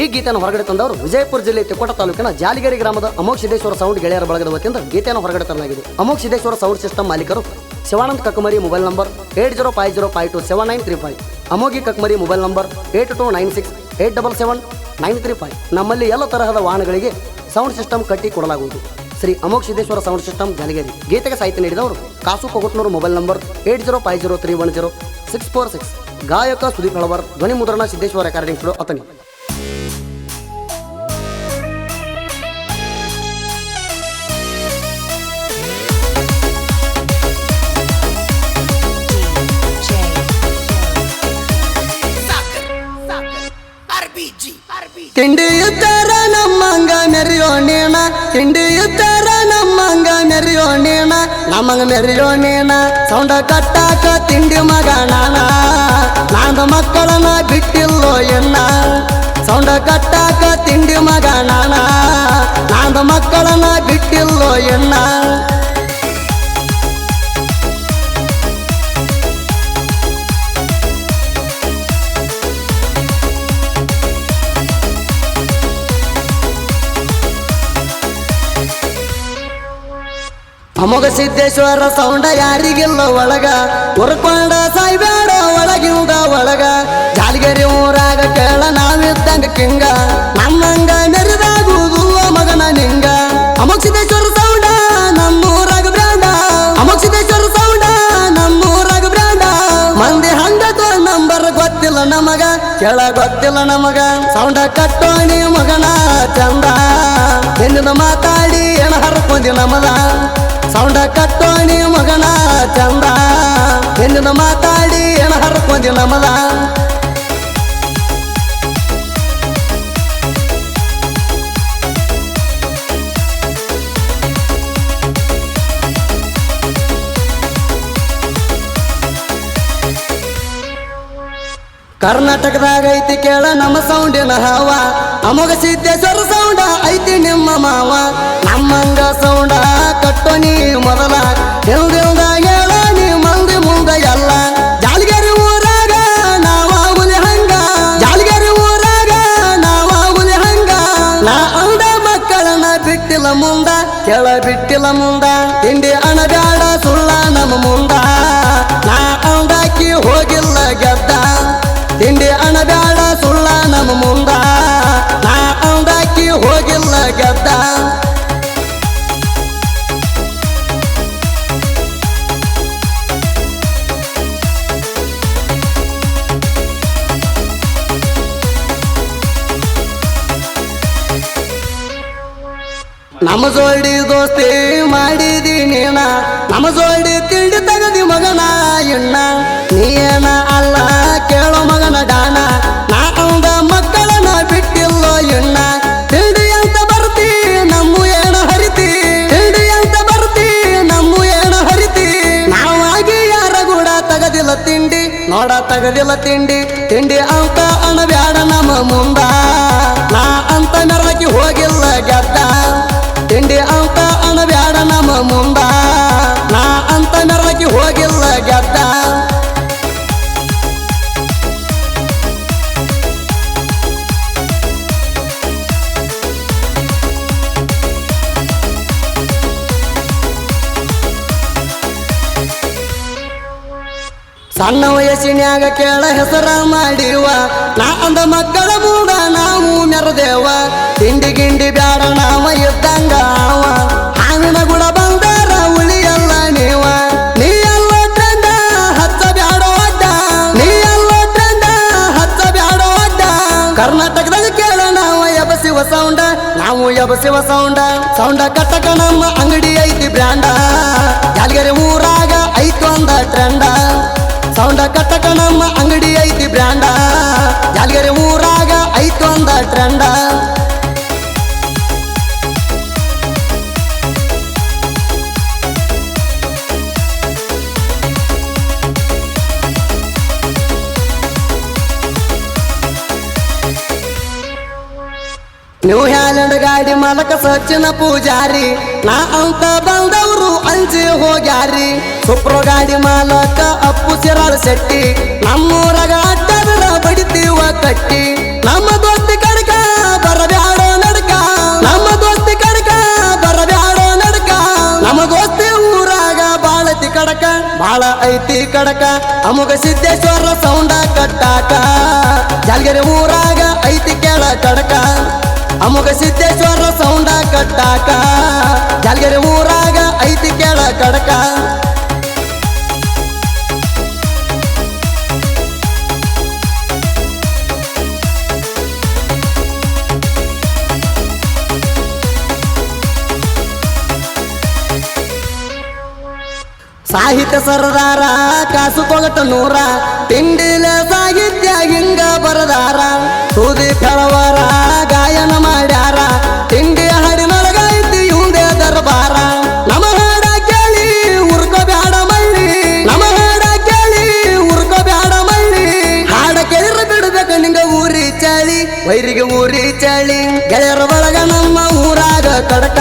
ಈ ಗೀತೆಯನ್ನು ಹೊರಗಡೆ ತಂದವರು ವಿಜಯಪುರ ಜಿಲ್ಲೆ ತಿಕೋಟ ತಾಲೂಕಿನ ಜಾಲಿಗೇರಿ ಗ್ರಾಮದ ಅಮೋಕ್ ಸಿದ್ದೇಶ್ವರ ಸೌಂಡ್ ಗೆಳೆಯರ ಬಳಗದ ವತಿಯಿಂದ ಗೀತೆಯನ್ನು ಹೊರಗಡೆ ತರಲಾಗಿದೆ. ಅಮೋಕ್ ಸಿದ್ದೇಶ್ವರ ಸೌಂಡ್ ಸಿಸ್ಟಮ್ ಮಾಲೀಕರು Shivanand Kakkamari mobile number eight zero five zero five two seven nine three five. Amogi Kakkamari mobile number eight two nine six eight double seven nine three five. ನಮ್ಮಲ್ಲಿ ಎಲ್ಲ ತರಹದ ವಾಹನಗಳಿಗೆ ಸೌಂಡ್ ಸಿಸ್ಟಮ್ ಕಟ್ಟಿ ಕೊಡಲಾಗುವುದು. ಶ್ರೀ ಅಮೋಕ್ Siddeshwara sound system ಜಾಲಗೇರಿ. ಗೀತೆಗೆ ಸಾಹಿತ್ಯ ನೀಡಿದವರು Kasu Kogutnuru mobile number eight zero five zero three one zero six four six. ಗಾಯಕ ಸುದೀಪ್ ಹಳವರ್, ಧ್ವನಿ ಮುದ್ರಣ ಸಿದ್ದೇಶ್ವರ ರೆಕಾರ್ಡಿಂಗ್ ಅತನಿ ತಿಂಡಿ ಇದ್ದಾರ ನಮ್ಮಂಗ ಮೆರಿಯೋ ನೇಣ ತಿಂಡಿ ಇದ್ದಾರ ನಮ್ಮಂಗ ಮೆರಿಯೋ ನೇಣ ನಮ್ಮಂಗ ಮೆರಿಯೋ ನೇಣ ಸೌಂಡ ಕಟ್ಟಾಕ ತಿಂಡಿ ಮಗ ನಾನ ನಾಂದ ಮಕ್ಕಳನ್ನ ಬಿಟ್ಟಿಲ್ಲೋ ಎನ್ನ ಸೌಂಡ ಕಟ್ಟಾಕ ತಿಂಡಿ ಮಗ ನಾನ ನಾಂದ ಮಕ್ಕಳನ್ನ ಬಿಟ್ಟಿಲ್ಲೋ ಎನ್ನ ಅಮೋಘ ಸಿದ್ದೇಶ್ವರ ಸೌಂಡ ಯಾರಿಗಿಲ್ಲ ಒಳಗ? ಹೊರಕೊಂಡ ಸಾಯ್ಬೇಡ ಒಳಗಿಂದ ಒಳಗ. ಜಾಲಿಗೆರಿ ಊರಾಗ ಕೇಳ, ನಾವಿದ್ದಂಗ ಕಿಂಗ. ನಮ್ಮಂಗ ಮೆರಿದಾಗುವುದು ಮಗನ ನಿಂಗ. ಅಮೋಘ ಸಿದ್ದೇಶ್ವರ ಸೌಂಡ ನಮ್ಮೂರಾಗ ಬ್ರಾಂಡ. ಅಮೋಘ ಸಿದ್ದೇಶ್ವರ ಸೌಂಡ ನಮ್ಮೂರಾಗ ಬ್ರಾಂಡ. ಮಂದಿ ಹಂಗದ ನಂಬರ್ ಗೊತ್ತಿಲ್ಲ ನಮಗ, ಕೇಳ ಗೊತ್ತಿಲ್ಲ ನಮಗ. ಸೌಂಡ ಕಟ್ಟೋಣಿ ಮಗನ ಚಂದ. ಹೆಣ್ಣಿನ ಮಾತಾಡಿ ಏನ ಹರಕೊಂಡಿ ನಮದ ಕಟ್ಟೋಣಿ ಮಗನ ಚಂದ ಹೆಣ್ಣಿನ ಮಾತಾಡಿ ಏನ ಹರ್ಕೊಂಡಿ ನಮದ ಕರ್ನಾಟಕದಾಗ ಐತಿ ಕೇಳ ನಮ್ಮ ಸೌಂಡಿನ ಹಾವ? ಅಮೋಘ ಸಿದ್ದೇಶ್ವರ ಸೌಂಡ ಐತಿ ನಿಮ್ಮ ಮಾವ. ನಮ್ಮಂಗ ಸೌಂಡ ಕಟ್ಟೋ ನೀ ಮೊದಲ. ಹಿಂದಿಂದ ಹೇಳ ನೀ ಮಂದಿ ಮುಂದ ಎಲ್ಲ. ಜಾಲಿಗೆರಿ ಊರಾಗ ನಾವ ಹುಲಿ ಹಂಗ. ಜಾಲಿಗೆರಿ ಊರಾಗ ನಾವ ಹುಲಿ ಹಂಗ. ನಾ ಅಂದ ಮಕ್ಕಳನ್ನ ಬಿಟ್ಟಿಲ್ಲ ಮುಂದ. ಕೆಳ ಬಿಟ್ಟಿಲ್ಲ ಮುಂದ. ತಿಂಡಿ ಅಣಬ್ಯಾಡ ಸುಳ್ಳ ನಮ್ಮ ಮುಂದ. ನಾ ಅಂದಾಕಿ ಹೋಗಿಲ್ಲ ಗೆದ್ದ. ತಿಂಡಿ ಅಣಬ್ಯಾಡ, ಸುಳ್ಳ ನಮ್ಮ ಮುಂದ. ನಾ ಅಂದಾಕಿ ಹೋಗಿಲ್ಲ ಗೆದ್ದ. ನಮ್ಮ ಜೋಡಿ ದೋಸ್ತಿ ಮಾಡಿದಿ ನೀನ. ನಮ್ಮ ಜೋಡಿ ತಿಂಡಿ ತಗದಿ ಮಗನ ಎಣ್ಣ ನೀನ ತಗದಿಲ್ಲ ತಿಂಡಿ ತಿಂಡಿ ಅಂತ ಅಣಬ್ಯಾಡ ನಮ್ಮ ಮುಂದ. ನಾ ಅಂತ ನರಕಿ ಹೋಗಿಲ್ಲ ಗೆದ್ದ. ಸಣ್ಣ ವಯಸ್ಸಿನ್ಯಾಗ ಕೇಳ ಹೆಸರ ಮಾಡಿರುವ. ನಾ ಅಂದ ಮಕ್ಕಳ ಮೂಡ ನಾವು ಮೆರದೇವ. ತಿಂಡಿ ಗಿಂಡಿ ಬ್ಯಾಡ ನಾವ ಇದ್ದಂಗ ಅವ ಹಾವಿನ ಗುಣ ಬಂದಾರ ಉಳಿಯಲ್ಲ ನೀವ ನೀ ಎಲ್ಲ ಟ್ರೆಂಡ ಹಚ್ಚ ಬ್ಯಾಡ ಅಡ್ಡ. ನೀ ಎಲ್ಲ ಟ್ರೆಂಡ ಹಚ್ಚ ಬ್ಯಾಡ ಅಡ್ಡ. ಕರ್ನಾಟಕದಾಗ ಕೇಳ ನಾವು ಎಬಸಿವ ಸೌಂಡ. ನಾವು ಎಬಸಿವ ಸೌಂಡ. ಸೌಂಡ ಕಟ್ಟಕ ನಮ್ಮ ಅಂಗಡಿ ಐತಿ ಬ್ರ್ಯಾಂಡ. ಸೌಂಡ ಕಟ್ಟಕ ನಮ್ಮ ಅಂಗಡಿ ಐತಿ ಬ್ರ್ಯಾಂಡ ಜಾಲಿಗರೆ ಊರಾಗ ಐತು ಅಂದ ಟ್ರೆಂಡ ನ್ಯೂ ಹ್ಯಾಲೆಂಡ್ ಗಾಡಿ ಮಾಲಕ ಸಚಿನ ಪೂಜಾರಿ. ನಾ ಅಂತ ಬಂದವರು ಅಂಜಿ ಹೋಗ್ಯಾರಿ. ಸುಪ್ರೋ ಗಾಡಿ ಮಾಲಕ ಅಪ್ಪು ಸಿರಾಳ್ ಶೆಟ್ಟಿ. ನಮ್ಮೂರಾಗ ಅಡ್ಡದ್ರ ಬಡಿತೀವ ಕಟ್ಟಿ. ನಮ್ಮ ದೋಸ್ತಿ ಕಡಕ ಬರಬ್ಯಾಡ ನಡ್ಕ. ನಮ್ಮ ದೋಸ್ತಿ ಕಡಕ ಬರಬ್ಯಾಡ ನಡ್ಕ. ನಮ್ಮ ದೋಸ್ತಿ ಊರಾಗ ಬಾಳತಿ ಕಡಕ, ಬಾಳ ಐತಿ ಕಡಕ. ಅಮುಗ ಸಿದ್ದೇಶ್ವರ ಸೌಂಡ ಕಟ್ಟಾಕ. ಜಾಲ್ಗೆರೆ ಊರಾಗ ಐತಿ ಕೇಳ ಕಡಕ. ಅಮುಗ ಸಿದ್ದೇಶ್ವರ ಸೌಂಡ ಕಟ್ಟಾಕ. ಜಾಲ್ಗೆರೆ ಊರಾಗ ಐತಿ ಕೇಳ ಕಡಕ. ಸಾಹಿತ್ಯ ಸರದಾರ, ಕಾಸು ತೊಗಟ ನೂರ. ತಿಂಡಿಲ ಸಾಹಿತ್ಯ ಹಿಂಗ ಬರದಾರ. ತುದಿ ಫೆಳವರ ವೈರಿಗೆ ಊರಿ ಚಳಿ ಗೆಳೆಯರ ಒಳಗ ನಮ್ಮ ಊರಾಗ ಕಡಕ.